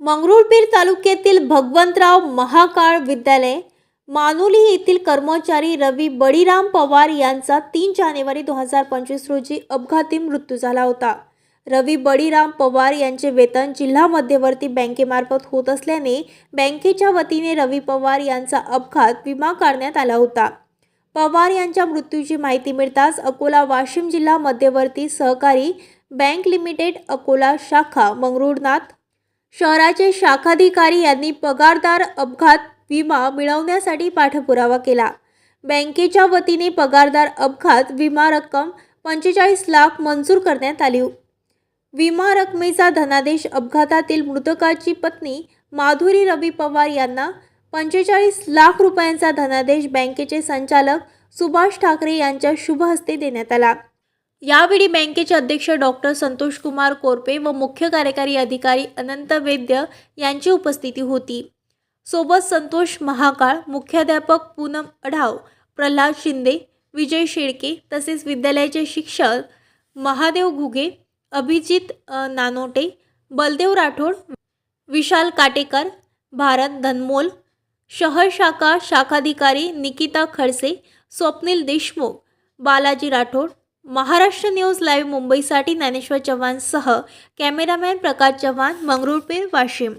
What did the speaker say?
मंगरुळपीर तालुक्यातील भगवंतराव महाकाळ विद्यालय मानुली येथील कर्मचारी रवी बळीराम पवार यांचा तीन जानेवारी दोन हजार पंचवीस रोजी अपघाती मृत्यू झाला होता. रवी बळीराम पवार यांचे वेतन जिल्हा मध्यवर्ती बँकेमार्फत होत असल्याने बँकेच्या वतीने रवी पवार यांचा अपघात विमा काढण्यात आला होता. पवार यांच्या मृत्यूची माहिती मिळताच अकोला वाशिम जिल्हा मध्यवर्ती सहकारी बँक लिमिटेड अकोला शाखा मंगरुळनाथ शहराचे शाखाधिकारी यांनी पगारदार अपघात विमा मिळवण्यासाठी पाठपुरावा केला. बँकेच्या वतीने पगारदार अपघात विमा रक्कम पंचेचाळीस लाख मंजूर करण्यात आली. विमा रकमेचा धनादेश अपघातातील मृतकाची पत्नी माधुरी रवी पवार यांना पंचेचाळीस लाख रुपयांचा धनादेश बँकेचे संचालक सुभाष ठाकरे यांच्या शुभ हस्ते देण्यात आला. यावेळी बँकेचे अध्यक्ष डॉक्टर संतोष कुमार कोरपे व मुख्य कार्यकारी अधिकारी अनंत वैद्य यांची उपस्थिती होती. सोबत संतोष महाकाळ मुख्याध्यापक पूनम अढाव प्रल्हाद शिंदे विजय शेळके तसेच विद्यालयाचे शिक्षक महादेव घुगे अभिजित नानोटे बलदेव राठोड विशाल काटेकर भारत धनमोल शहर शाखा शाखाधिकारी निकिता खडसे स्वप्नील देशमुख बालाजी राठोड महाराष्ट्र न्यूज लाईव्ह मुंबईसाठी ज्ञानेश्वर चव्हाणसह कॅमेरामॅन प्रकाश चव्हाण मंगरुळपीर वाशिम.